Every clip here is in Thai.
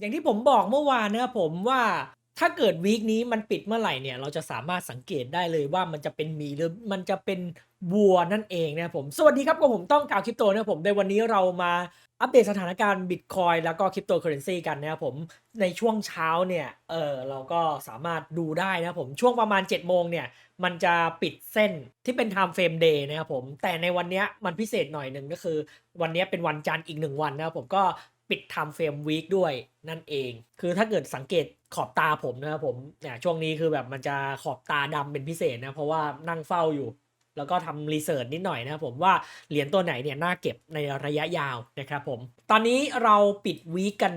อย่างที่ผมบอกเมื่อวานนะครับผมว่าถ้าเกิดวีคนี้มันปิดเมื่อไหร่เนี่ย เราจะสามารถสังเกตได้เลยว่ามันจะเป็นมีหรือมันจะเป็นวัวนั่นเองนะครับผมสวัสดีครับกับผมต้องกล่าวคริปโตนะครับผมในวันนี้เรามาอัปเดตสถานการณ์บิตคอยแล้วก็คริปโตเคอเรนซีกันนะครับผมในช่วงเช้าเนี่ยเออเราก็สามารถดูได้นะครับผมช่วงประมาณ7จ็ดโมงเนี่ยมันจะปิดเส้นที่เป็น time frame day นะครับผมแต่ในวันนี้มันพิเศษหน่อยหนึ่งก็คือ วันนี้เป็นวันจันทร์อีกหนึ่งวันนะครับผมก็ ปิดไทม์เฟรมวีคด้วยนั่นเอง คือถ้าเกิดสังเกตขอบตาผมนะครับผมเนี่ยช่วงนี้คือแบบมันจะขอบตาดำเป็นพิเศษนะ เพราะว่านั่งเฝ้าอยู่ แล้วก็ทำรีเสิร์ชนิดหน่อยนะครับผมว่าเหรียญตัวไหนเนี่ยน่าเก็บในระยะยาวนะครับผม ตอนนี้เราปิดวีคกัน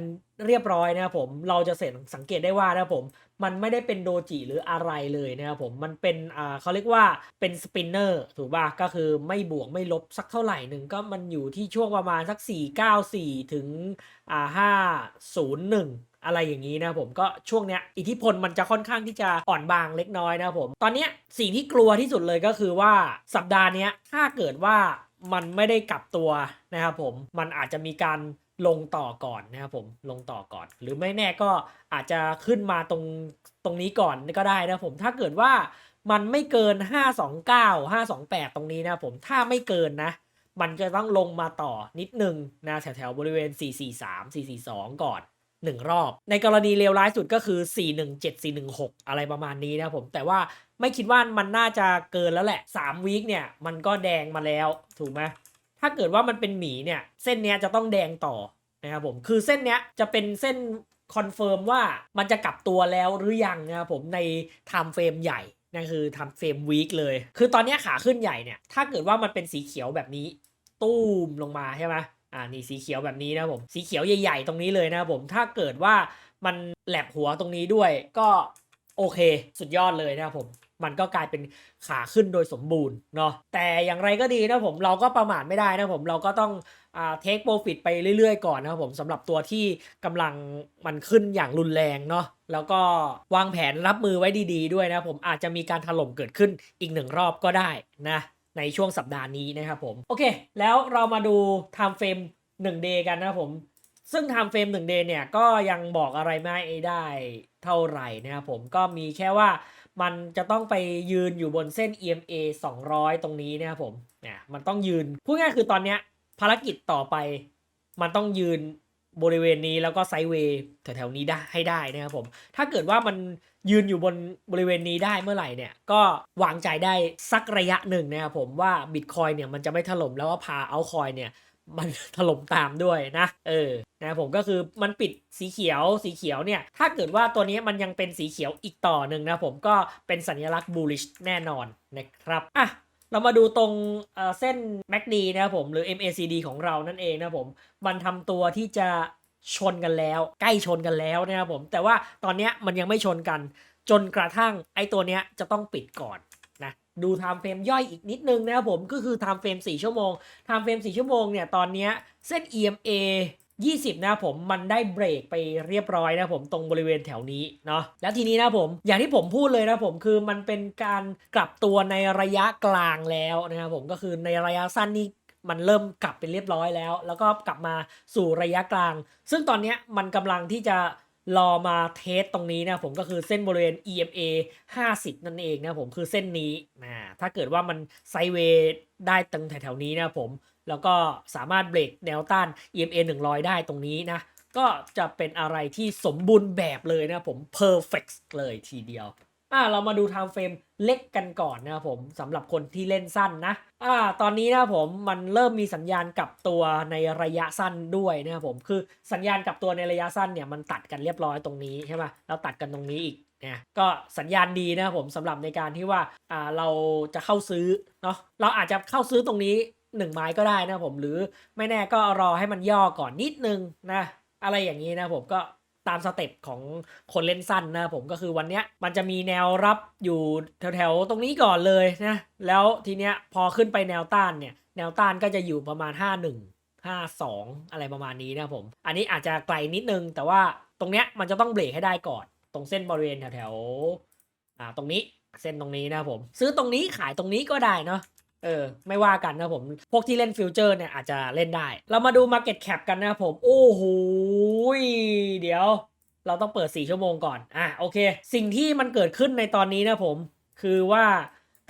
เรียบร้อยนะครับผม เราจะเสร็จสังเกตได้ว่านะครับผม มันไม่ได้เป็นโดจิหรืออะไรเลยนะครับผม มันเป็นอ่าเขาเรียกว่าเป็นสปินเนอร์ถูกป่ะ ก็คือไม่บวกไม่ลบสักเท่าไหร่หนึ่งก็มันอยู่ที่ช่วงประมาณสัก 494 ถึงอ่า501 อะไรอย่างนี้นะผมก็ช่วงเนี้ยอิทธิพลมันจะค่อนข้างที่จะอ่อนบางเล็กน้อยนะผมตอนเนี้ยสิ่งที่กลัวที่สุดเลยก็คือว่าสัปดาห์เนี้ยถ้าเกิดว่ามันไม่ได้กลับตัวนะครับผมมันอาจจะมีการลงต่อก่อนนะครับผมลงต่อก่อน หรือไม่แน่ก็อาจจะขึ้นมาตรงตรงนี้ก่อนก็ได้นะผมถ้าเกิดว่ามันไม่เกิน 529 528 ตรงนี้นะผมถ้าไม่เกินนะ มันจะต้องลงมาต่อนิดนึงนะแถวๆบริเวณ 443 442 ก่อน 1 รอบ ในกรณีเลวร้ายสุดก็คือ 417 416 อะไรประมาณนี้นะผม แต่ว่าไม่คิดว่ามันน่าจะเกินแล้วแหละ 3 วีคเนี่ย มันก็แดงมาแล้ว ถูกไหมถ้าเกิดว่ามันเป็นหมีเนี่ย เส้นเนี้ยจะต้องแดงต่อนะครับผม คือเส้นเนี้ยจะเป็นเส้นคอนเฟิร์มว่ามันจะกลับตัวแล้วหรือยังนะครับผมในไทม์เฟรมใหญ่นั่นคือไทม์เฟรมวีคเลย คือตอนนี้ขาขึ้นใหญ่เนี่ย ถ้าเกิดว่ามันเป็นสีเขียวแบบนี้ ตูมลงมาใช่ไหม อ่านี่สีเขียวแบบนี้นะผมสีเขียวใหญ่ๆ ตรงนี้เลยนะผมถ้าเกิดว่ามันแหลบหัวตรงนี้ด้วยก็โอเค สุดยอดเลยนะผมมันก็กลายเป็นขาขึ้นโดยสมบูรณ์เนาะแต่อย่างไรก็ดีนะผมเราก็ประมาทไม่ได้นะผมเราก็ต้องอ่าเทคโปรฟิตไปเรื่อยๆ ก่อนนะครับผมสำหรับตัวที่กำลังมันขึ้นอย่างรุนแรงเนาะแล้วก็วางแผนรับมือไว้ดีๆด้วยนะผมอาจจะมีการถล่มเกิดขึ้นอีกหนึ่งรอบก็ได้นะ ในช่วงสัปดาห์นี้นะครับผม โอเค แล้วเรามาดู time frame 1 day กันนะครับผม ซึ่ง time frame 1 day เนี่ยก็ยังบอกอะไรไม่ได้เท่าไหร่นะครับผมก็มีแค่ว่ามันจะต้องไปยืนอยู่บนเส้น EMA 200 ตรงนี้นะครับผมเนี่ยมันต้องยืนพูดง่ายคือตอนเนี้ยภารกิจต่อไป มันต้องยืนบริเวณนี้แล้วก็ไซด์เวย์แถวๆนี้ได้ให้ได้นะครับผม ถ้าเกิดว่ามัน ยืนอยู่บนบริเวณนี้ได้เมื่อไหร่เนี่ย ก็วางใจได้สักระยะหนึ่งนะครับผมว่าบิตคอยเนี่ยมันจะไม่ถล่มแล้วว่าพาเอาคอยเนี่ยมันถล่มตามด้วยนะเออนะผมก็คือมันปิดสีเขียวสีเขียวเนี่ย ถ้าเกิดว่าตัวนี้มันยังเป็นสีเขียวอีกต่อหนึ่งนะผมก็เป็นสัญลักษณ์ bullish แน่นอนนะครับอะเรามาดูตรงเเส้น MACD นะครับผมหรือ MACD ของเรานั่นเองนะผม มันทำตัวที่จะ ชนกันแล้ว ใกล้ชนกันแล้วนะครับผม แต่ว่าตอนเนี้ยมันยังไม่ชนกัน จนกระทั่งไอ้ตัวเนี้ยจะต้องปิดก่อนนะดู time frame ย่อยอีกนิดนึงนะครับผมก็คือ time frame 4ชั่วโมง time frame 4ชั่วโมงเนี่ยตอนเนี้ยเส้น EMA 20 นะครับผมมันได้เบรกไปเรียบร้อยนะครับผมตรงบริเวณแถวนี้เนาะแล้วทีนี้นะผมอย่างที่ผมพูดเลยนะครับผมคือมันเป็นการกลับตัวในระยะกลางแล้วนะครับผมก็คือในระยะสั้นนี่ มันเริ่มกลับเป็นเรียบร้อยแล้ว แล้วก็กลับมาสู่ระยะกลาง ซึ่งตอนนี้มันกำลังที่จะรอมาเทสตรงนี้นะผมก็คือเส้นบริเวณ EMA 50 นั่นเองนะผมคือเส้นนี้นะถ้าเกิดว่ามันไซเวย์ได้ตรงแถวๆนี้นะผมแล้วก็สามารถเบรกแนวต้าน EMA 100 ได้ตรงนี้นะก็จะเป็นอะไรที่สมบูรณ์แบบเลยนะผม perfect เลยทีเดียวอ่าเรามาดู time frame เล็กกันก่อนนะครับผมสำหรับคนที่เล่นสั้นนะอ่าตอนนี้นะครับผมมันเริ่มมีสัญญาณกลับตัวในระยะสั้นด้วยนะครับผมคือสัญญาณกลับตัวในระยะสั้นเนี่ยมันตัดกันเรียบร้อยตรงนี้ใช่ปะแล้วตัดกันตรงนี้อีกเนี่ยก็สัญญาณดีนะครับผมสำหรับในการที่ว่าอ่าเราจะเข้าซื้อเนาะเราอาจจะเข้าซื้อตรงนี้หนึ่งไม้ก็ได้นะครับผมหรือไม่แน่ก็รอให้มันย่อก่อนนิดนึงนะอะไรอย่างนี้นะผมก็ ตามสเต็ปของคนเล่นสั้นนะผมก็คือวันเนี้ยมันจะมีแนวรับอยู่แถวๆตรงนี้ก่อนเลยนะแล้วทีเนี้ยพอขึ้นไปแนวต้านเนี่ยแนวต้านก็จะอยู่ประมาณ 51 52 อะไรประมาณนี้นะผม อันนี้อาจจะไกลนิดนึง แต่ว่าตรงเนี้ยมันจะต้องเบรกให้ได้ก่อน ตรงเส้นบริเวณแถวๆอ่าตรงนี้เส้นตรงนี้นะผม ซื้อตรงนี้ขายตรงนี้ก็ได้เนาะ เออไม่ว่ากันนะผม พวกที่เล่นฟิวเจอร์เนี่ยอาจจะเล่นได้ เรามาดู Market Cap กันนะผม โอ้โหเดี๋ยว เราต้องเปิด 4 ชั่วโมงก่อน อะโอเค สิ่งที่มันเกิดขึ้นในตอนนี้นะผม คือว่า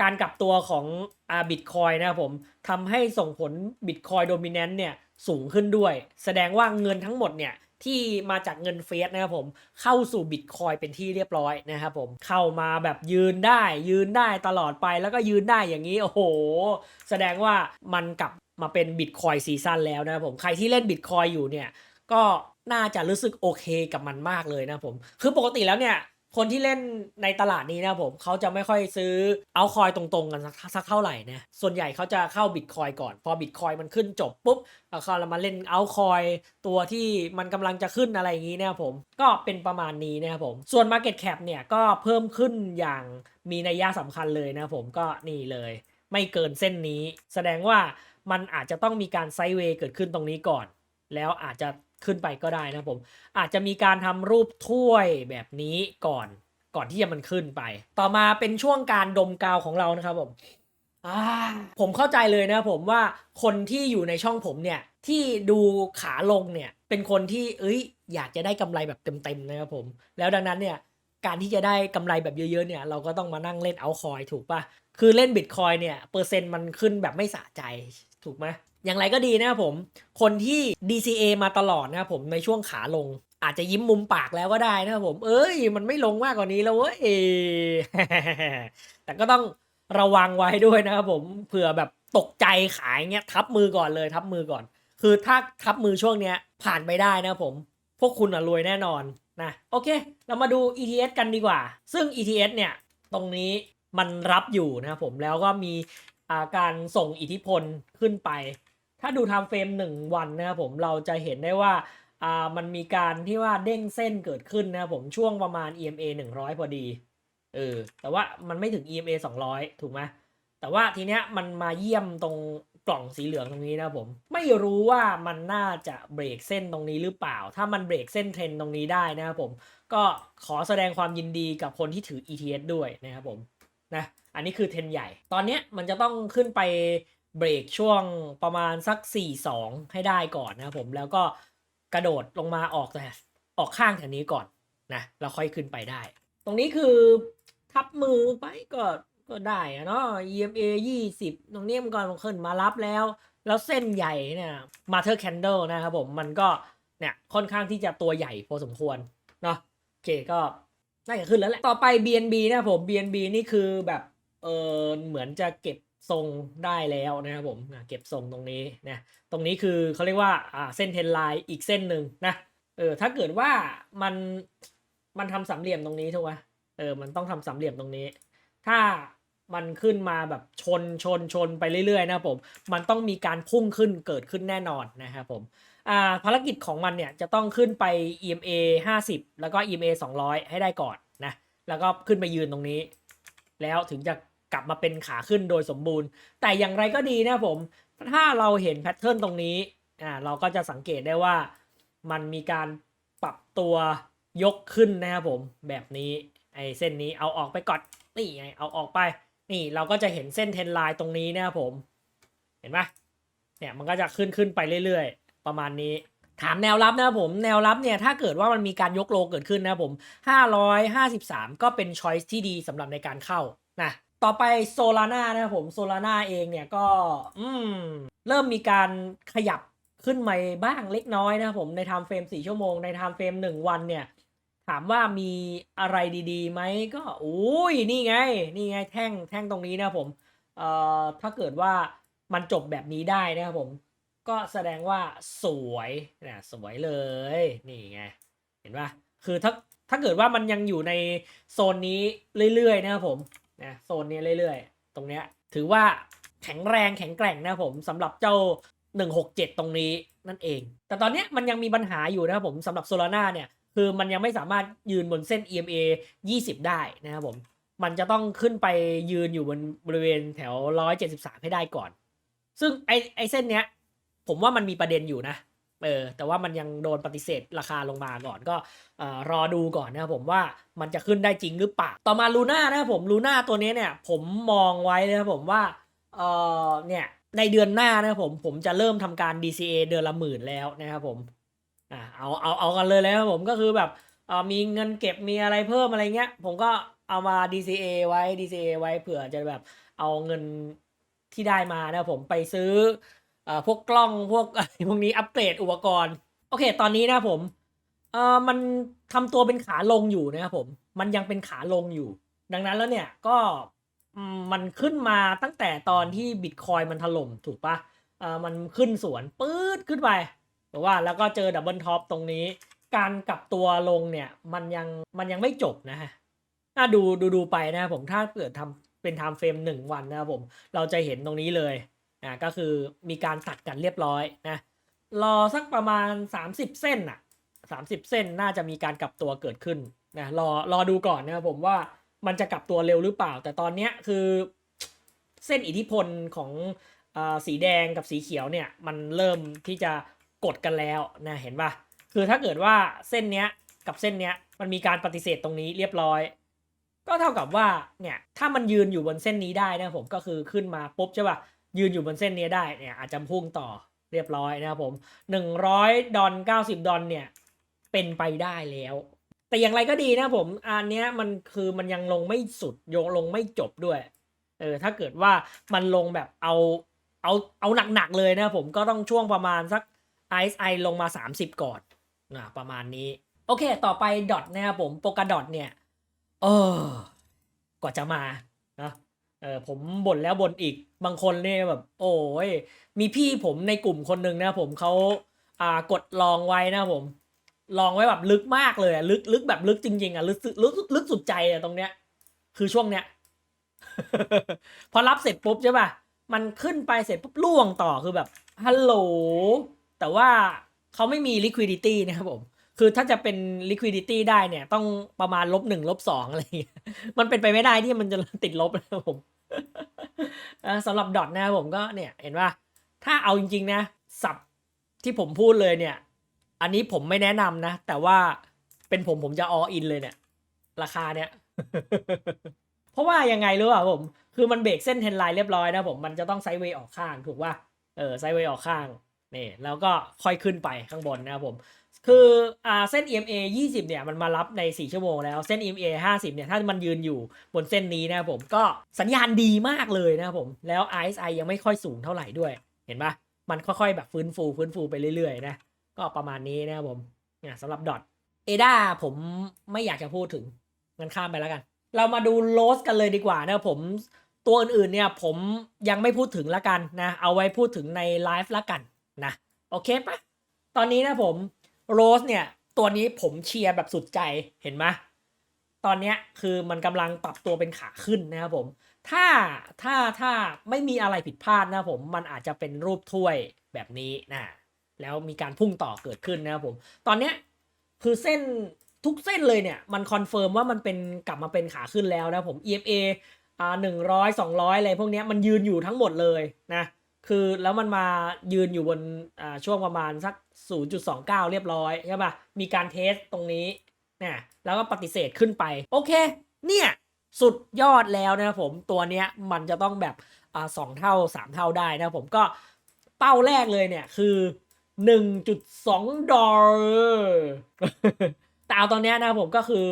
การกลับตัวของอาบิตคอยนะผมทำให้ส่งผลบิตคอยโดมิเนนต์เนี่ยสูงขึ้นด้วย แสดงว่าเงินทั้งหมดเนี่ย ที่มาจากเงินเฟสนะครับผมเข้าสู่บิตคอยเป็นที่เรียบร้อยนะครับผมเข้ามาแบบยืนได้ยืนได้ตลอดไปแล้วก็ยืนได้อย่างนี้โอ้โห แสดงว่ามันกลับมาเป็นบิตคอยซีซั่นแล้วนะครับผมใครที่เล่นบิตคอยอยู่เนี่ยก็น่าจะรู้สึกโอเคกับมันมากเลยนะผม คือปกติแล้วเนี่ย คนที่เล่นในตลาดนี้นะผมเขาจะไม่ค่อยซื้อเอาคอยตรงๆกันสักสักเท่าไหร่นะส่วนใหญ่เขาจะเข้าบิตคอยก่อน พอบิตคอยมันขึ้นจบปุ๊บแล้วเขาเรามาเล่นเอาคอยตัวที่มันกำลังจะขึ้นอะไรอย่างนี้นะครับผมก็เป็นประมาณนี้นะครับผม ส่วน Market Cap เนี่ยก็เพิ่มขึ้นอย่างมีนัยยะสำคัญเลยนะผมก็นี่เลย ไม่เกินเส้นนี้ แสดงว่ามันอาจจะต้องมีการไซด์เวย์เกิดขึ้นตรงนี้ก่อน แล้วอาจจะ ขึ้นไปก็ได้นะผม อาจจะมีการทำรูปถ้วยแบบนี้ก่อนก่อนที่จะมันขึ้นไป ต่อมาเป็นช่วงการดมกาวของเรานะครับผมผมเข้าใจเลยนะผมว่าคนที่อยู่ในช่องผมเนี่ยที่ดูขาลงเนี่ยเป็นคนที่เอ้ย อยากจะได้กำไรแบบเต็มๆนะครับผม แล้วดังนั้นเนี่ยการที่จะได้กำไรแบบเยอะๆเนี่ยเราก็ต้องมานั่งเล่นเอาคอยถูกปะคือเล่นบิตคอยเนี่ยเปอร์เซ็นต์มันขึ้นแบบไม่สะใจถูกไหม อย่างไรก็ดีนะครับผม คนที่ DCA มาตลอดนะครับผมในช่วงขาลง อาจจะยิ้มมุมปากแล้วก็ได้นะครับผม เอ้ย มันไม่ลงมากกว่านี้แล้วเว้ยแต่ก็ต้องระวังไว้ด้วยนะครับผมเผื่อแบบตกใจขายเงี้ยทับมือก่อนเลยทับมือก่อน คือถ้าทับมือช่วงเนี้ยผ่านไปได้นะครับผม พวกคุณอะรวยแน่นอนนะโอเค เรามาดู ETS กันดีกว่า ซึ่ง ETS เนี่ย ตรงนี้มันรับอยู่นะครับผมแล้วก็มีาการส่งอิทธิพลขึ้นไป ถ้าดูไทม์เฟรม1วันนะครับผมเราจะเห็นได้ว่าอ่ามันมีการที่ว่าเด้งเส้นเกิดขึ้นนะครับผมช่วงประมาณ EMA 100 พอดีเออแต่ว่ามันไม่ถึง EMA 200 ถูกไหมแต่ว่าทีเนี้ยมันมาเยี่ยมตรงกล่องสีเหลืองตรงนี้นะครับผม ไม่รู้ว่ามันน่าจะเบรกเส้นตรงนี้หรือเปล่า ถ้ามันเบรกเส้นเทรนตรงนี้ได้นะครับผม ก็ขอแสดงความยินดีกับคนที่ถือ ETS ด้วยนะครับผมนะอันนี้คือเทรนใหญ่ ตอนเนี้ยมันจะต้องขึ้นไป เบรกช่วงประมาณสัก 4-2 ให้ได้ก่อนนะครับผมแล้วก็กระโดดลงมาออกแต่ออกข้างแถวนี้ก่อนนะแล้วค่อยขึ้นไปได้ ตรงนี้คือทับมือไปก็ก็ได้อะเนาะ EMA 20 ตรงนี้มันก่อนมันขึ้นมารับแล้ว แล้วเส้นใหญ่เนี่ย Mother Candle นะครับผมมันก็เนี่ยค่อนข้างที่จะตัวใหญ่พอสมควรเนาะโอเคก็น่าจะขึ้นแล้วแหละ ต่อไป BNB นะผม BNB นี่คือแบบ เออเหมือนจะเก็บทรงได้แล้วนะครับผมเก็บทรงตรงนี้นะตรงนี้คือเขาเรียกว่าอ่าเส้นเทนไลน์อีกเส้นหนึ่งนะเออถ้าเกิดว่ามันมันทำสามเหลี่ยมตรงนี้ถูกไหมเออมันต้องทำสามเหลี่ยมตรงนี้ ถ้ามันขึ้นมาแบบชนชนชนไปเรื่อยๆนะผมมันต้องมีการพุ่งขึ้นเกิดขึ้นแน่นอนนะครับผมอ่าภารกิจของมันเนี่ยจะต้องขึ้นไป EMA 50 แล้วก็ EMA 200 ให้ได้ก่อนนะแล้วก็ขึ้นไปยืนตรงนี้ แล้วถึงจะ กลับมาเป็นขาขึ้นโดยสมบูรณ์ แต่อย่างไรก็ดีนะผม ถ้าเราเห็นแพทเทิร์นตรงนี้อ่าเราก็จะสังเกตได้ว่ามันมีการปรับตัวยกขึ้นนะครับผมแบบนี้ไอ้เส้นนี้เอาออกไปก่อนนี่ไงเอาออกไป นี่เราก็จะเห็นเส้นเทนไลน์ตรงนี้นะครับผมเห็นปะเนี่ยมันก็จะขึ้นขึ้นไปเรื่อยๆ ประมาณนี้ถามแนวรับนะครับผมแนวรับเนี่ยถ้าเกิดว่ามันมีการยกโลเกิดขึ้นนะครับผม 553 ก็เป็นช้อยส์ที่ดีสำหรับในการเข้านะ ต่อไปโซลาร่านะครับผมโซลาร่าเองเนี่ยก็อืมเริ่มมีการขยับขึ้นมาบ้างเล็กน้อยนะครับผมในไทม์เฟรม4ชั่วโมงในไทม์เฟรม1 วันเนี่ย ถามว่ามีอะไรดีๆไหมก็อุ้ยนี่ไง นี่ไงแท่งแท่งตรงนี้นะครับผมเอ่อถ้าเกิดว่ามันจบแบบนี้ได้นะครับผม ก็แสดงว่าสวยนะสวยเลย นี่ไง เห็นปะคือถ้าถ้าเกิดว่ามันยังอยู่ในโซนนี้เรื่อยๆนะครับผม นะโซนนี้เรื่อยๆ ตรงเนี้ยถือว่าแข็งแรงแข็งแกร่งนะผมสำหรับเจ้า 167 ตรงนี้นั่นเอง แต่ตอนนี้มันยังมีปัญหาอยู่นะครับผมสำหรับโซลาร่าเนี่ยคือมันยังไม่สามารถยืนบนเส้น EMA 20 ได้นะครับผม มันจะต้องขึ้นไปยืนอยู่บนบริเวณแถว 173 ให้ได้ก่อน ซึ่งไอไอเส้นเนี้ย ผมว่ามันมีประเด็นอยู่นะ เออแต่ว่ามันยังโดนปฏิเสธราคาลงมาก่อนก็รอดูก่อนนะครับผมว่ามันจะขึ้นได้จริงหรือเปล่าต่อมาลูน่านะครับผมลูน่าตัวนี้เนี่ยผมมองไว้เลยนะครับผมว่าเออเนี่ยในเดือนหน้านะครับผมผมจะเริ่มทำการ DCA เดือนละหมื่นแล้วนะครับผมอ่าเอาเอาเอากันเลยแล้วครับผมก็คือแบบเออมีเงินเก็บมีอะไรเพิ่มอะไรเงี้ย ผมก็เอามา DCA ไว้ DCA ไว้เผื่อจะแบบเอาเงินที่ได้มานะครับผมไปซื้อ เอ่อพวกกล้องพวกอะไรพวกนี้อัปเกรดอุปกรณ์ โอเค ตอนนี้นะผมเอ่อมันทำตัวเป็นขาลงอยู่นะครับผม มันยังเป็นขาลงอยู่ ดังนั้นแล้วเนี่ยก็มันขึ้นมาตั้งแต่ตอนที่บิตคอยมันถล่มถูกปะเอ่อมันขึ้นสวนปื๊ดขึ้นไปหรือว่าแล้วก็เจอดับเบิลท็อปตรงนี้ การกลับตัวลงเนี่ยมันยังมันยังไม่จบนะฮะถ้าดูดูดูไปนะครับผมถ้าเกิดทำเป็นไทม์เฟรมหนึ่งวันนะครับผม เราจะเห็นตรงนี้เลย อ่าก็คือมีการตัดกันเรียบร้อยนะรอสักประมาณ 30 เส้นน่ะ30 เส้นน่าจะมีการกลับตัวเกิดขึ้นนะรอรอดูก่อนนะครับผมว่ามันจะกลับตัวเร็วหรือเปล่า แต่ตอนเนี้ยคือเส้นอิทธิพลของอาสีแดงกับสีเขียวเนี่ยมันเริ่มที่จะกดกันแล้วนะเห็นปะคือถ้าเกิดว่าเส้นเนี้ยกับเส้นเนี้ยมันมีการปฏิเสธตรงนี้เรียบร้อย ก็เท่ากับว่าเนี่ยถ้ามันยืนอยู่บนเส้นนี้ได้นะผมก็คือขึ้นมาปุ๊บใช่ป่ะ ยืนอยู่บนเส้นนี้ได้เนี่ยอาจจะพุ่งต่อเรียบร้อยนะครับผมหนึ่งร้อยดอลเก้าสิบดอลเนี่ย เป็นไปได้แล้ว แต่อย่างไรก็ดีนะผมอันเนี้ยมันคือมันยังลงไม่สุดโยงลงไม่จบด้วยเออถ้าเกิดว่ามันลงแบบเอาเอาเอาหนักๆเลยนะผมก็ต้องช่วงประมาณสักไอซ์ไอลงมา 30 ก่อนนะประมาณนี้ โอเค ต่อไปดอทนะครับผมโปกาดอทเนี่ย เออกว่าจะมา เออผมบ่นแล้วบ่นอีกบางคนเนี่ยแบบ โอ้ยมีพี่ผมในกลุ่มคนหนึ่งนะผมเขาอ่ากดลองไว้นะผม ลองไว้แบบลึกมากเลยอะลึกลึกแบบลึกจริงๆอะลึกลึกลึกสุดใจอะตรงเนี้ย คือช่วงเนี้ย พอรับเสร็จปุ๊บใช่ป่ะมันขึ้นไปเสร็จปุ๊บล่วงต่อคือแบบฮัลโหลแต่ว่าเขาไม่มี liquidity นะครับผม คือถ้าจะเป็น liquidity ได้เนี่ย ต้องประมาณลบหนึ่งลบสองอะไรอย่างเงี้ยมันเป็นไปไม่ได้ที่มันจะติดลบนะครับผม สำหรับดอทนะผมก็เนี่ยเห็นว่าถ้าเอาจริงๆนะสับที่ผมพูดเลยเนี่ย อันนี้ผมไม่แนะนำนะ แต่ว่าเป็นผมผมจะ all in เลยเนี่ย ราคาเนี่ย เพราะว่ายังไงรู้ป่ะผม คือมันเบรกเส้นเทนไลน์เรียบร้อยนะผมมันจะต้องไซด์เวย์ออกข้างถูกป่ะเออไซด์เวย์ออกข้างนี่แล้วก็ค่อยขึ้นไปข้างบนนะครับผม คืออ่าเส้น EMA 20 เนี่ยมันมารับใน 4 ชั่วโมงแล้วเส้น EMA 50 เนี่ยถ้ามันยืนอยู่บนเส้นนี้นะครับผมก็สัญญาณดีมากเลยนะครับผมแล้ว RSI ยังไม่ค่อยสูงเท่าไหร่ด้วย เห็นปะมันค่อยๆ แบบฟื้นฟูฟื้นฟูไปเรื่อยๆนะก็ประมาณนี้นะครับผมเนี่ยสำหรับดอทเอดาผมไม่อยากจะพูดถึงงั้นข้ามไปแล้วกัน เรามาดูโลสกันเลยดีกว่านะผมตัวอื่นๆเนี่ยผมยังไม่พูดถึงละกันนะ เอาไว้พูดถึงในไลฟ์ละกันนะ โอเคปะตอนนี้นะผม โรสเนี่ย ตัวนี้ผมเชียร์แบบสุดใจเห็นไหมตอนเนี้ยคือมันกำลังปรับตัวเป็นขาขึ้นนะครับผม ถ้าถ้าถ้าไม่มีอะไรผิดพลาดนะผมมันอาจจะเป็นรูปถ้วยแบบนี้นะแล้วมีการพุ่งต่อเกิดขึ้นนะครับผม ตอนเนี้ยคือเส้นทุกเส้นเลยเนี่ย มันคอนเฟิร์มว่ามันเป็นกลับมาเป็นขาขึ้นแล้วนะผม EMA อ่าหนึ่งร้อยสองร้อยอะไรพวกเนี้ยมันยืนอยู่ทั้งหมดเลยนะ คือแล้วมันมายืนอยู่บนอ่าช่วงประมาณสัก 0.29 เรียบร้อยใช่ป่ะ มีการเทสตรงนี้นี่แล้วก็ปฏิเสธขึ้นไป โอเค เนี่ย สุดยอดแล้วนะครับผมตัวเนี้ยมันจะต้องแบบอ่าสองเท่าสามเท่าได้นะผมก็เป้าแรกเลยเนี่ยคือ 1.2 ดอลลาร์แต่เอาตอนเนี้ยนะผมก็คือ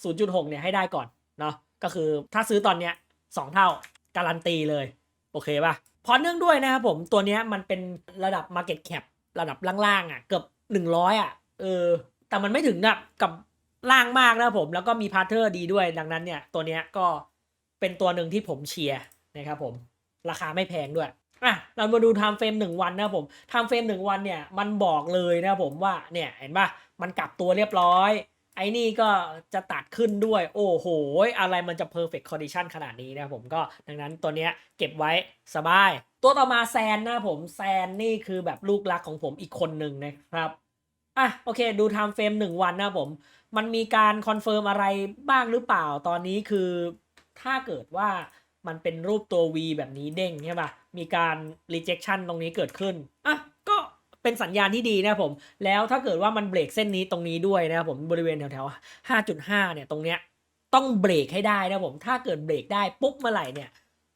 0.6 เนี่ยให้ได้ก่อนเนาะก็คือถ้าซื้อตอนเนี้ยสองเท่าการันตีเลย โอเคป่ะ พราะเนื่องด้วยนะครับผมตัวเนี้ยมันเป็นระดับ Market Cap ระดับล่างๆอะ เกือบหนึ่งร้อยอะเออ แต่มันไม่ถึงแบบกับล่างมากนะผมแล้วก็มีพาร์เทอร์ดีด้วยดังนั้นเนี่ย ตัวเนี้ยก็เป็นตัวหนึ่งที่ผมเชียร์นะครับผมราคาไม่แพงด้วยอะเรามาดูไทม์เฟรมหนึ่งวันนะครับผมไทม์เฟรมหนึ่งวันเนี่ยมันบอกเลยนะครับผมว่าเนี่ยเห็นป่ะมันกลับตัวเรียบร้อย ไอ้นี่ก็จะตัดขึ้นด้วย โอ้โห อะไรมันจะ perfect condition ขนาดนี้นะผมก็ดังนั้นตัวเนี้ยเก็บไว้สบาย ตัวต่อมาแซนนะผมแซนนี่คือแบบลูกรักของผมอีกคนหนึ่งนะครับอะโอเค ดูไทม์เฟรมหนึ่งวันนะผม มันมีการคอนเฟิร์มอะไรบ้างหรือเปล่าตอนนี้คือถ้าเกิดว่ามันเป็นรูปตัว V แบบนี้เด้งใช่ปะมีการ rejection ตรงนี้เกิดขึ้นอะ เป็นสัญญาณที่ดีนะผม แล้วถ้าเกิดว่ามันเบรกเส้นนี้ตรงนี้ด้วยนะครับผมบริเวณแถวๆ5.5 เนี่ยตรงเนี้ยต้องเบรกให้ได้นะผมถ้าเกิดเบรกได้ปุ๊บเมื่อไหร่เนี่ย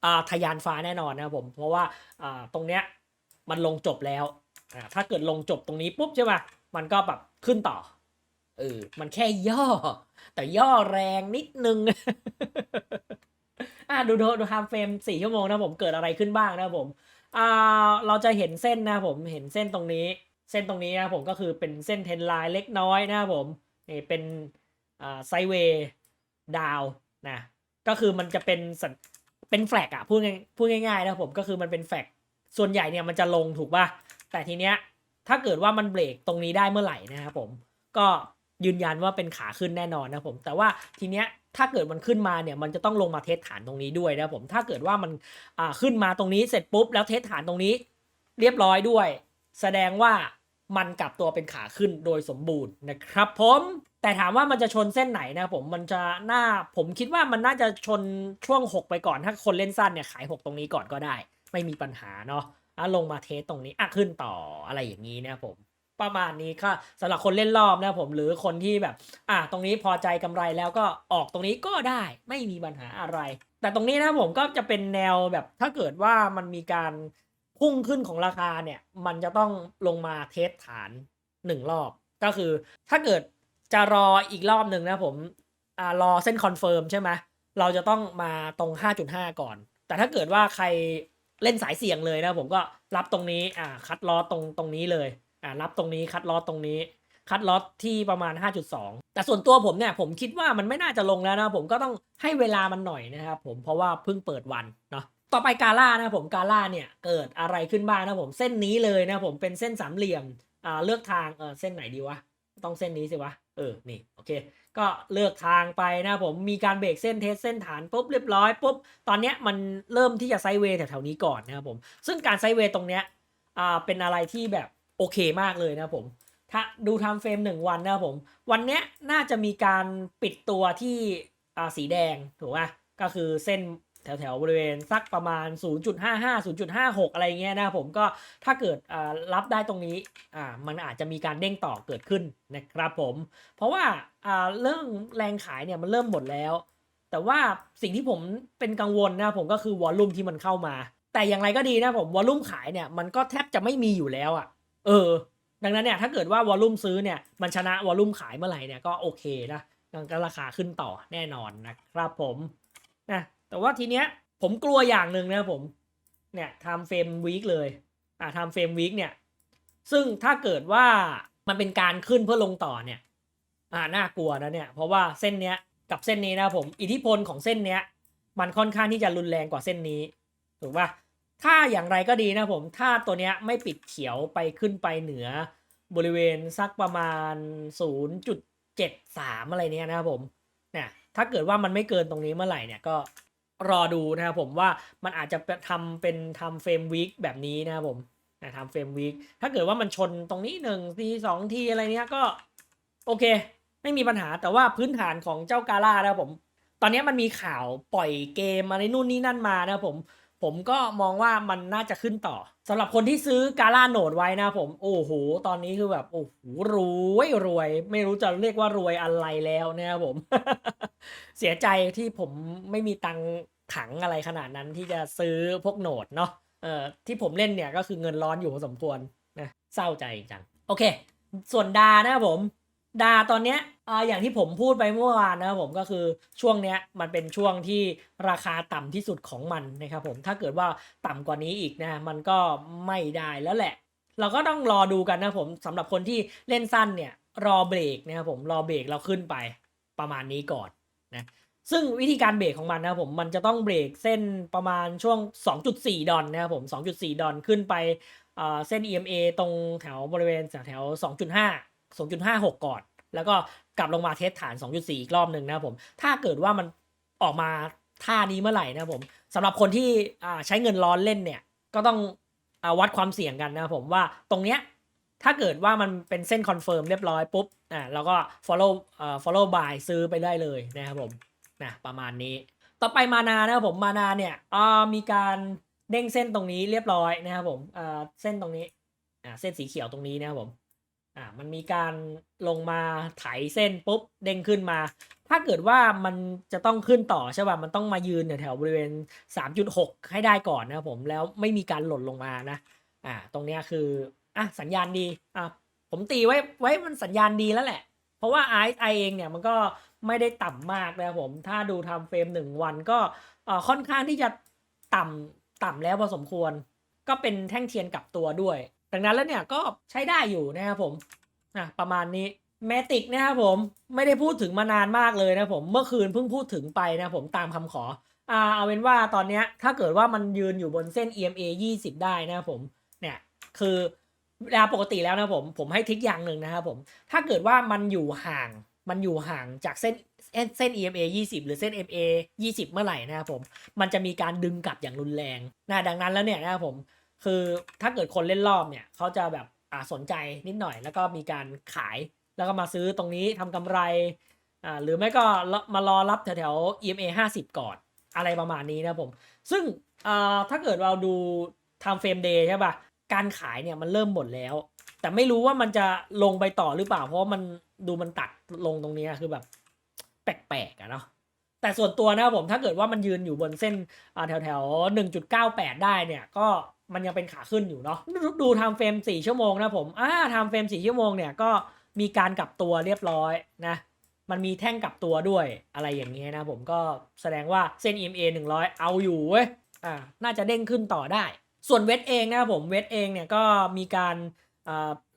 อ่าทะยานฟ้าแน่นอนนะครับผมเพราะว่าอ่าตรงเนี้ยมันลงจบแล้วถ้าเกิดลงจบตรงนี้ปุ๊บใช่ป่ะมันก็แบบขึ้นต่อเออมันแค่ย่อ แต่ย่อแรงนิดนึงอะดูดูดูไทม์เฟรมสี่ชั่วโมงนะผมเกิดอะไรขึ้นบ้างนะผม อ่าเราจะเห็นเส้นนะผมเห็นเส้นตรงนี้ เส้นตรงนี้นะผมก็คือเป็นเส้นเทนไลน์เล็กน้อยนะครับผมนี่เป็นอ่าไซเวย์ดาวนะก็คือมันจะเป็นสัญเป็นแฟลกอะพูดง่ายพูดง่ายๆนะผมก็คือมันเป็นแฟลกส่วนใหญ่เนี่ยมันจะลงถูกป่ะแต่ทีเนี้ยถ้าเกิดว่ามันเบรกตรงนี้ได้เมื่อไหร่นะครับผมก็ยืนยันว่าเป็นขาขึ้นแน่นอนนะผมแต่ว่าทีเนี้ย ถ้าเกิดมันขึ้นมาเนี่ยมันจะต้องลงมาเทสฐานตรงนี้ด้วยนะผมถ้าเกิดว่ามันอ่าขึ้นมาตรงนี้เสร็จปุ๊บแล้วเทสฐานตรงนี้เรียบร้อยด้วย แสดงว่ามันกลับตัวเป็นขาขึ้นโดยสมบูรณ์นะครับผมแต่ถามว่ามันจะชนเส้นไหนนะผมมันจะหน่าผมคิดว่ามันน่าจะชนช่วง 6 ไปก่อน ถ้าคนเล่นสั้นเนี่ยขาย 6 ตรงนี้ก่อนก็ได้ ไม่มีปัญหาเนาะลงมาเทสตรงนี้อะขึ้นต่ออะไรอย่างนี้นะผม ประมาณนี้ค่ะสำหรับคนเล่นรอบนะผมหรือคนที่แบบ อะตรงนี้พอใจกำไรแล้วก็ออกตรงนี้ก็ได้ไม่มีปัญหาอะไร แต่ตรงนี้นะผมก็จะเป็นแนวแบบถ้าเกิดว่ามันมีการพุ่งขึ้นของราคาเนี่ย มันจะต้องลงมาเทสฐานหนึ่งรอบ ก็คือถ้าเกิดจะรออีกรอบหนึ่งนะผมอ่ารอเส้นคอนเฟิร์มใช่ไหมเราจะต้องมาตรง 5.5 ก่อน แต่ถ้าเกิดว่าใครเล่นสายเสี่ยงเลยนะผมก็รับตรงนี้อ่าคัดลอตรงตรงนี้เลย อ่ารับตรงนี้คัดลอสตรงนี้ คัดลอสที่ประมาณ 5.2 แต่ส่วนตัวผมเนี่ยผมคิดว่ามันไม่น่าจะลงแล้วนะผมก็ต้องให้เวลามันหน่อยนะครับผมเพราะว่าเพิ่งเปิดวันเนาะต่อไปกาล่านะผมกาล่าเนี่ยเกิดอะไรขึ้นบ้างนะผมเส้นนี้เลยนะผมเป็นเส้นสามเหลี่ยมอ่าเลือกทางเออเส้นไหนดีวะต้องเส้นนี้สิวะเออนี่โอเค ก็เลือกทางไปนะผมมีการเบรกเส้นเทสเส้นฐานปุ๊บเรียบร้อยปุ๊บตอนเนี้ยมันเริ่มที่จะไซด์เวย์แถวๆนี้ก่อนนะครับผมซึ่งการไซด์เวย์ตรงเนี้ยอ่าเป็นอะไรที่แบบ โอเคมากเลยนะผม ถ้าดูทม์เฟรมหนึ่งวันนะผม วันเนี้ยน่าจะมีการปิดตัวที่สีแดงถูกป่ะก็คือเส้นแถวๆบริเวณสักประมาณ 0.55 0.56 อะไรเงี้ยนะผมก็ถ้าเกิดรับได้ตรงนี้มันอาจจะมีการเด้งต่อเกิดขึ้นนะครับผม เพราะว่าเรื่องแรงขายเนี่ยมันเริ่มหมดแล้ว แต่ว่าสิ่งที่ผมเป็นกังวลนะผมก็คือวอลลุ่มที่มันเข้ามา แต่อย่างไรก็ดีนะผมวอลลุ่มขายเนี่ยมันก็แทบจะไม่มีอยู่แล้วอะ เออ ดังนั้นเนี่ยถ้าเกิดว่าวอลลุ่มซื้อเนี่ยมันชนะวอลลุ่มขายเมื่อไหร่เนี่ยก็โอเคนะมันก็ราคาขึ้นต่อแน่นอนนะครับผมนะแต่ว่าทีเนี้ยผมกลัวอย่างหนึ่งนะผมเนี่ยทำเฟรมวีคเลยอ่าทำเฟรมวีคเนี่ยซึ่งถ้าเกิดว่ามันเป็นการขึ้นเพื่อลงต่อเนี่ยอ่าน่ากลัวนะเนี่ยเพราะว่าเส้นเนี้ยกับเส้นนี้นะผมอิทธิพลของเส้นเนี้ยมันค่อนข้างที่จะรุนแรงกว่าเส้นนี้ถูกป่ะ ถ้าอย่างไรก็ดีนะผม ถ้าตัวเนี้ยไม่ปิดเขียวไปขึ้นไปเหนือบริเวณสักประมาณ 0.73 อะไรเนี้ยนะครับผมเนี่ยถ้าเกิดว่ามันไม่เกินตรงนี้เมื่อไหร่เนี่ยก็รอดูนะครับผมว่ามันอาจจะทำเป็นทำเฟรมวีคแบบนี้นะครับผมนะทำเฟรมวีคถ้าเกิดว่ามันชนตรงนี้หนึ่งทีสองทีอะไรเนี้ยก็โอเค ไม่มีปัญหาแต่ว่าพื้นฐานของเจ้ากาล่านะครับผม ตอนนี้มันมีข่าวปล่อยเกมอะไรนู่นนี่นั่นมานะครับผม ผมก็มองว่ามันน่าจะขึ้นต่อสำหรับคนที่ซื้อกาล่าโหนดไว้นะผม โอ้โห ตอนนี้คือแบบ โอ้โหรวยรวย ไม่รู้จะเรียกว่ารวยอะไรแล้วนะครับผม เสียใจที่ผมไม่มีตังค์ถังอะไรขนาดนั้นที่จะซื้อพวกโหนดเนาะเอ่อที่ผมเล่นเนี่ยก็คือเงินร้อนอยู่พอสมควรนะเศร้าใจจัง โอเค ส่วนดานะครับผม ดาตอนเนี้ยออย่างที่ผมพูดไปเมื่อวานนะครับผมก็คือช่วงเนี้ยมันเป็นช่วงที่ราคาต่ำที่สุดของมันนะครับผมถ้าเกิดว่าต่ำกว่านี้อีกนะมันก็ไม่ได้แล้วแหละ เราก็ต้องรอดูกันนะผมสำหรับคนที่เล่นสั้นเนี่ยรอเบรกนะครับผมรอเบรกเราขึ้นไปประมาณนี้ก่อนนะซึ่งวิธีการเบรกของมันนะครับผมมันจะต้องเบรกเส้นประมาณช่วง 2.4 ดอลนะครับผม2.4 ดอลขึ้นไปเส้น EMA ตรงแถวบริเวณแถว 2.5 2.56 ก่อน แล้วก็กลับลงมาเทสฐาน 2.4 อีกรอบหนึ่งนะผม ถ้าเกิดว่ามันออกมาท่านี้เมื่อไหร่นะผมสำหรับคนที่ใช้เงินร้อนเล่นเนี่ย ก็ต้องอวัดความเสี่ยงกันนะผมว่าตรงเนี้ยถ้าเกิดว่ามันเป็นเส้นคอนเฟิร์มเรียบร้อยปุ๊บอ่าเราก็ follow อ่ follow by ซื้อไปได้เลยนะครับผมนะประมาณนี้ ต่อไปมานานะครับผมมานาเนี่ยอ่ามีการเด้งเส้นตรงนี้เรียบร้อยนะครับผมอ่าเส้นตรงนี้อ่าเส้นสีเขียวตรงนี้นะครับผม อ่ามันมีการลงมาไถเส้นปุ๊บเด้งขึ้นมา ถ้าเกิดว่ามันจะต้องขึ้นต่อใช่ป่ะมันต้องมายืนแถวบริเวณ 3.6 ให้ได้ก่อนนะครับผมแล้วไม่มีการหล่นลงมานะอ่าตรงเนี้ยคืออะสัญญาณดีอะผมตีไว้ไว้มันสัญญาณดีแล้วแหละ เพราะว่า RSI เองเนี่ยมันก็ไม่ได้ต่ำมากนะครับผมถ้าดูทม์เฟรม 1 วันก็อ่ค่อนข้างที่จะต่ำต่ำแล้วพอสมควร ก็เป็นแท่งเทียนกลับตัวด้วย ดังนั้นแล้วเนี่ยก็ใช้ได้อยู่นะครับผมอะประมาณนี้แมติกนะครับผมไม่ได้พูดถึงมานานมากเลยนะผมเมื่อคืนเพิ่งพูดถึงไปนะผมตามคำขออ่าเอาเป็นว่าตอนเนี้ยถ้าเกิดว่ามันยืนอยู่บนเส้น EMA 20 ได้นะครับผมเนี่ยคือเวลาปกติแล้วนะผมผมให้ทิกอย่างหนึ่งนะครับผมถ้าเกิดว่ามันอยู่ห่างมันอยู่ห่างจากเส้นเส้นเส้น EMA 20 หรือเส้น MA 20 เมื่อไหร่นะครับผมมันจะมีการดึงกลับอย่างรุนแรงนะดังนั้นแล้วเนี่ยนะครับผม คือถ้าเกิดคนเล่นรอบเนี่ยเขาจะแบบอ่าสนใจนิดหน่อย แล้วก็มีการขายแล้วก็มาซื้อตรงนี้ทำกำไรอ่าหรือไม่ก็มารอรับแถวๆ EMA 50 ก่อนอะไรประมาณนี้นะผม ซึ่งอ่าถ้าเกิดเราดู time frame day ใช่ป่ะการขายเนี่ยมันเริ่มหมดแล้ว แต่ไม่รู้ว่ามันจะลงไปต่อหรือเปล่า เพราะมันดูมันตัดลงตรงนี้คือแบบแปลกๆอะเนาะแต่ส่วนตัวนะผมถ้าเกิดว่ามันยืนอยู่บนเส้นแถวแถวหนึ่งจุดเก้าแปดได้เนี่ยก็ มันยังเป็นขาขึ้นอยู่เนาะดูไทม์เฟรมสี่ชั่วโมงนะผมอ่าไทม์เฟรมสี่ชั่วโมงเนี่ยก็มีการกลับตัวเรียบร้อยนะมันมีแท่งกลับตัวด้วยอะไรอย่างเงี้ยนะผมก็แสดงว่าเส้น EMA 100 เอาอยู่เว้ยอ่าน่าจะเด้งขึ้นต่อได้ ส่วนเวทเองนะผมเวทเองเนี่ยก็มีการ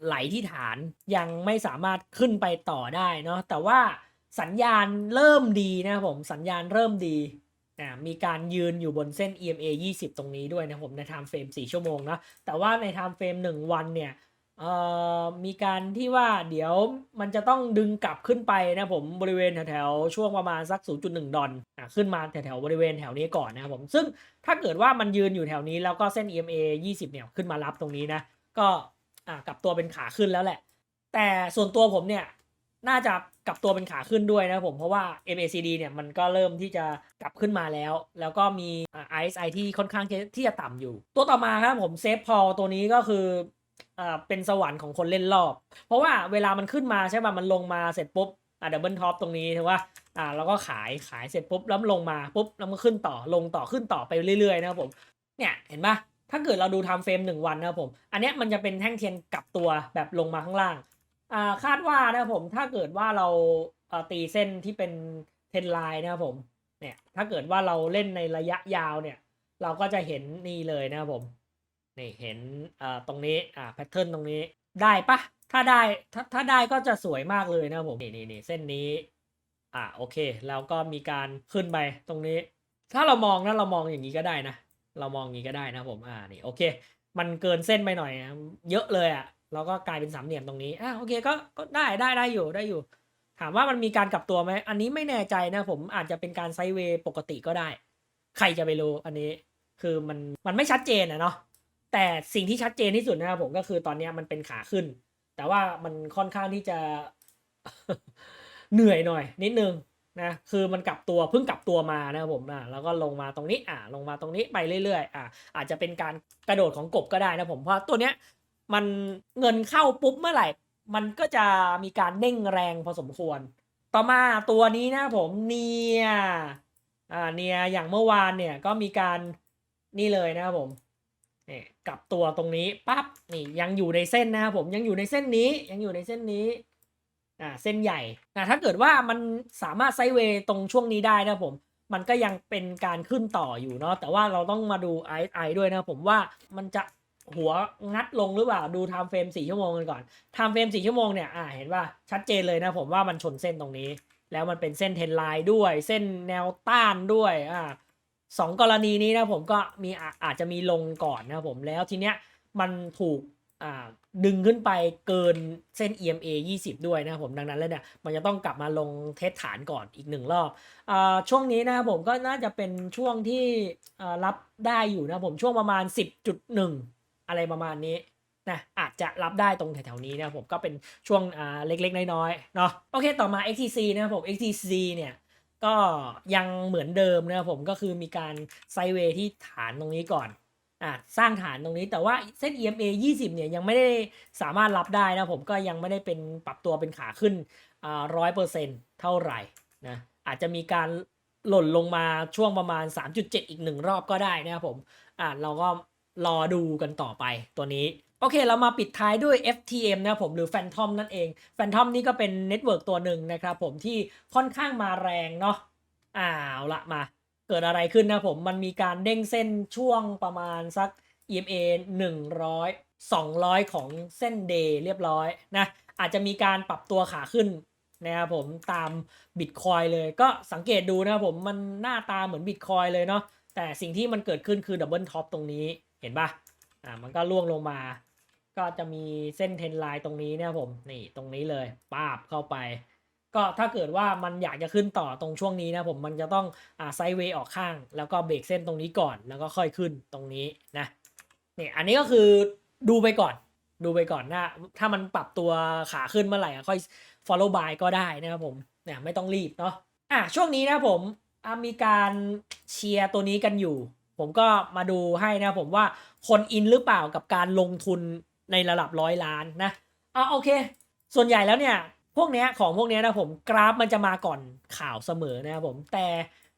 ไหลที่ฐานยังไม่สามารถขึ้นไปต่อได้เนาะแต่ว่าสัญญาณเริ่มดีนะผมสัญญาณเริ่มดี อ่ามีการยืนอยู่บนเส้น EMA 20 ตรงนี้ด้วยนะผมในไทม์เฟรม4ชั่วโมงนะแต่ว่าในไทม์เฟรม1 วันเนี่ยเอ่อมีการที่ว่าเดี๋ยวมันจะต้องดึงกลับขึ้นไปนะผมบริเวณแถวๆช่วงประมาณสัก 0.1 ดอลอะขึ้นมาแถวๆบริเวณแถวนี้ก่อนนะครับผมซึ่งถ้าเกิดว่ามันยืนอยู่แถวนี้แล้วก็เส้น EMA 20 เนี่ยขึ้นมารับตรงนี้นะก็อะกลับตัวเป็นขาขึ้นแล้วแหละ แต่ส่วนตัวผมเนี่ย น่าจะกลับตัวเป็นขาขึ้นด้วยนะผมเพราะว่า MACD เนี่ยมันก็เริ่มที่จะกลับขึ้นมาแล้ว แล้วก็มี RSI ที่ค่อนข้างที่จะต่ำอยู่ ตัวต่อมาครับผมเซฟพอตัวนี้ก็คือเป็นสวรรค์ของคนเล่นรอบ เพราะว่าเวลามันขึ้นมาใช่ป่ะมันลงมาเสร็จปุ๊บอ่าดับเบิลท็อปตรงนี้ถือว่าอ่าแล้วก็ขายขายเสร็จปุ๊บแล้วลงมาปุ๊บแล้วมันขึ้นต่อลงต่อขึ้นต่อไปเรื่อยๆนะครับผมเนี่ยเห็นปะถ้าเกิดเราดูไทม์เฟรมหนึ่งวันนะครับผม อันนี้มันจะเป็นแท่งเทียนกลับตัวแบบลงมาข้างล่าง คาดว่านะผมถ้าเกิดว่าเราตีเส้นที่เป็นเทนไลน์นะครับผมเนี่ยถ้าเกิดว่าเราเล่นในระยะยาวเนี่ย เราก็จะเห็นนี่เลยนะครับผมนี่เห็นตรงนี้อ่าแพทเทิร์นตรงนี้ได้ปะถ้าได้ถ้าถ้าได้ก็จะสวยมากเลยนะครับผมนี่นี่นี่เส้นนี้อ่าโอเคแล้วก็มีการขึ้นไปตรงนี้ ถ้าเรามองนะเรามองอย่างนี้ก็ได้นะ เรามองอย่างนี้ก็ได้นะครับผมอ่านี่โอเค มันเกินเส้นไปหน่อยนะเยอะเลยอะ่ะแล้วก็กลายเป็นสามเหลี่ยมตรงนี้อะโอเคก็ก็ได้ได้ได้อยู่ได้อยู่ ถามว่ามันมีการกลับตัวไหมอันนี้ไม่แน่ใจนะผมอาจจะเป็นการไซด์เวย์ปกติก็ได้ ใครจะไปรู้อันนี้คือมันมันไม่ชัดเจนอะเนาะแต่สิ่งที่ชัดเจนที่สุดนะครับผมก็คือตอนนี้มันเป็นขาขึ้น แต่ว่ามันค่อนข้างที่จะเหนื่อยหน่อย นิดนึงนะคือมันกลับตัวเพิ่งกลับตัวมานะครับผมอะแล้วก็ลงมาตรงนี้อะลงมาตรงนี้ไปเรื่อยๆอะอาจจะเป็นการกระโดดของกบก็ได้นะผมเพราะตัวเนี้ย มันเงินเข้าปุ๊บเมื่อไหร่ มันก็จะมีการเด้งแรงพอสมควร ต่อมาตัวนี้นะผมเนียอ่าเนียอย่างเมื่อวานเนี่ยก็มีการนี่เลยนะครับผมนี่กลับตัวตรงนี้ปั๊บนี่ยังอยู่ในเส้นนะครับผมยังอยู่ในเส้นนี้ยังอยู่ในเส้นนี้อ่าเส้นใหญ่นะถ้าเกิดว่ามันสามารถไซเวย์ตรงช่วงนี้ได้นะครับผมมันก็ยังเป็นการขึ้นต่ออยู่เนาะแต่ว่าเราต้องมาดู RSI ด้วยนะครับผมว่ามันจะ หัวงัดลงหรือเปล่าดูไทม์เฟรม4ชั่วโมงกันก่อนไทม์เฟรม4ชั่วโมงเนี่ยอ่าเห็นว่าชัดเจนเลยนะผมว่ามันชนเส้นตรงนี้ แล้วมันเป็นเส้นเทนไลน์ด้วย เส้นแนวต้านด้วยอ่าสองกรณีนี้นะผมก็มีอาจจะมีลงก่อนนะผมแล้วทีเนี้ยมันถูกอ่าดึงขึ้นไปเกินเส้น EMA 20 ด้วยนะผมดังนั้นแล้วเนี่ยมันจะต้องกลับมาลงเทสฐานก่อนอีกหนึ่งรอบอ่าช่วงนี้นะผมก็น่าจะเป็นช่วงที่อ่ารับได้อยู่นะผมช่วงประมาณ 10.1 อะไรประมาณนี้นะอาจจะรับได้ตรงแถวๆนี้นะผมก็เป็นช่วงอ่าเล็กๆ น้อยๆเนาะโอเคต่อมา XTC นะผม XTC เนี่ยก็ยังเหมือนเดิมนะผมก็คือมีการไซเวที่ฐานตรงนี้ก่อนอ่าสร้างฐานตรงนี้แต่ว่าเส้น EMA 20 เนี่ยยังไม่ได้สามารถรับได้นะผมก็ยังไม่ได้เป็นปรับตัวเป็นขาขึ้นอ่าร้อยเปอร์เซ็นต์เท่าไหร่นะอาจจะมีการหล่นลงมาช่วงประมาณ 3.7 อีกหนึ่งรอบก็ได้นะครับผมอ่าเราก็ รอดูกันต่อไปตัวนี้ โอเค เรามาปิดท้ายด้วย FTM นะผมหรือ Phantom นั่นเอง Phantom นี่ก็เป็นเน็ตเวิร์กตัวหนึ่งนะครับผมที่ค่อนข้างมาแรงเนาะอ้าวละมา เกิดอะไรขึ้นนะผมมันมีการเด้งเส้นช่วงประมาณสัก EMA 100 200 ของเส้น day เรียบร้อยนะอาจจะมีการปรับตัวขาขึ้นนะครับผมตามบิตคอยเลยก็สังเกตดูนะครับผมมันหน้าตาเหมือนบิตคอยเลยเนาะแต่สิ่งที่มันเกิดขึ้นคือดับเบิลท็อปตรงนี้ เห็นปะอ่ามันก็ล่วงลงมา ก็จะมีเส้นเทนไลน์ตรงนี้เนะครับผมนี่ตรงนี้เลยปาบเข้าไป ก็ถ้าเกิดว่ามันอยากจะขึ้นต่อตรงช่วงนี้นะผมมันจะต้องอ่าไซด์เวย์ออกข้าง แล้วก็เบรกเส้นตรงนี้ก่อนแล้วก็ค่อยขึ้นตรงนี้นะนี่อันนี้ก็คือดูไปก่อน ดูไปก่อนนะถ้ามันปรับตัวขาขึ้นเมื่อไหร่ค่อย follow by ก็ได้นะครับผมเนี่ยไม่ต้องรีบเนาะอะช่วงนี้นะผมมีการเชียร์ตัวนี้กันอยู่ ผมก็มาดูให้นะผมว่าคนอินหรือเปล่ากับการลงทุนในระดับร้อยล้านนะอะโอเค ส่วนใหญ่แล้วเนี่ย พวกเนี้ยของพวกเนี้ยนะผมกราฟมันจะมาก่อนข่าวเสมอนะครับผมแต่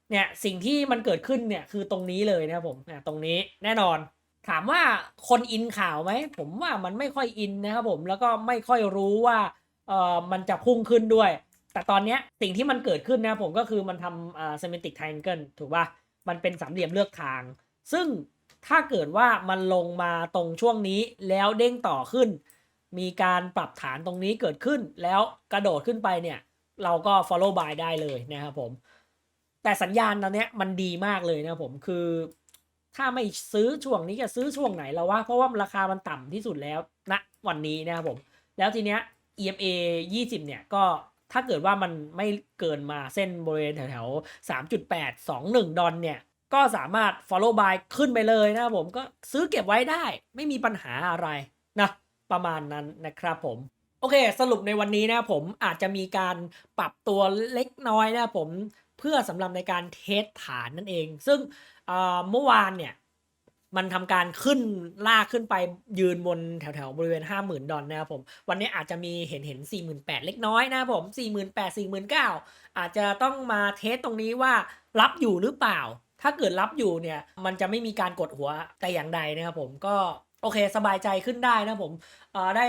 เนี่ยสิ่งที่มันเกิดขึ้นเนี่ยคือตรงนี้เลยนะครับผมเนี่ยตรงนี้แน่นอน ถามว่าคนอินข่าวไหมผมว่ามันไม่ค่อยอินนะครับผมแล้วก็ไม่ค่อยรู้ว่าเออมันจะพุ่งขึ้นด้วย แต่ตอนเนี้ยสิ่งที่มันเกิดขึ้นนะผมก็คือมันทำอ่า semantic triangle ถูกป่ะ มันเป็นสามเหลี่ยมเลือกทาง ซึ่งถ้าเกิดว่ามันลงมาตรงช่วงนี้แล้วเด้งต่อขึ้น มีการปรับฐานตรงนี้เกิดขึ้น แล้วกระโดดขึ้นไปเนี่ย เราก็ follow by ได้เลยนะครับผม แต่สัญญาณตอนนี้มันดีมากเลยนะผมคือถ้าไม่ซื้อช่วงนี้จะซื้อช่วงไหนแล้ววะเพราะว่าราคามันต่ำที่สุดแล้วณวันนี้นะครับผม แล้วทีเนี้ย EMA 20 เนี่ยก็ ถ้าเกิดว่ามันไม่เกินมาเส้นบริเวณแถวๆ 3.821 ดอลเนี่ย ก็สามารถ follow by ขึ้นไปเลยนะครับผมก็ซื้อเก็บไว้ได้ ไม่มีปัญหาอะไรนะประมาณนั้นนะครับผมโอเค สรุปในวันนี้นะผมอาจจะมีการปรับตัวเล็กน้อยนะผมเพื่อสำหรับในการเทสฐานนั่นเอง ซึ่งเมื่อวานเนี่ย มันทำการขึ้นลากขึ้นไปยืนบนแถวแถวๆบริเวณ 50,000 ดอลนะครับผม วันนี้อาจจะมีเห็นเห็น 48,000 เล็กน้อยนะครับผม 48,000 49,000 อาจจะต้องมาเทสตรงนี้ว่ารับอยู่หรือเปล่า ถ้าเกิดรับอยู่เนี่ย มันจะไม่มีการกดหัวแต่อย่างใดนะครับผมก็โอเคสบายใจขึ้นได้นะผมเออได้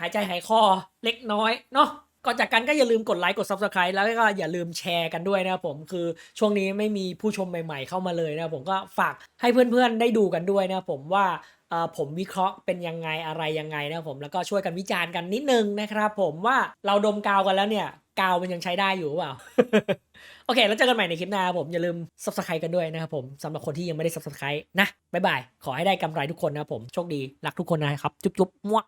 หายใจหายคอเล็กน้อยเนาะ ก่อนจากกันก็อย่าลืมกดไลค์กด Subscribe แล้วก็อย่าลืมแชร์กันด้วยนะครับผมคือช่วงนี้ไม่มีผู้ชมใหม่ ๆ เข้ามาเลยนะผมก็ฝากให้เพื่อนๆได้ดูกันด้วยนะผมว่าผมวิเคราะห์เป็นยังไงอะไรยังไงนะผมแล้วก็ช่วยกันวิจารณ์กันนิดนึงนะครับผมว่าเราดมกาวกันแล้วเนี่ยกาวมันยังใช้ได้อยู่เปล่า โอเค แล้วเจอกันใหม่ในคลิปหน้าครับผมอย่าลืม Subscribe กันด้วยนะครับผมสำหรับคนที่ยังไม่ได้ Subscribe นะบ๊ายบาย ขอให้ได้กำไรทุกคนนะผมโชคดีรักทุกคนนะครับ จุ๊บๆมั่ว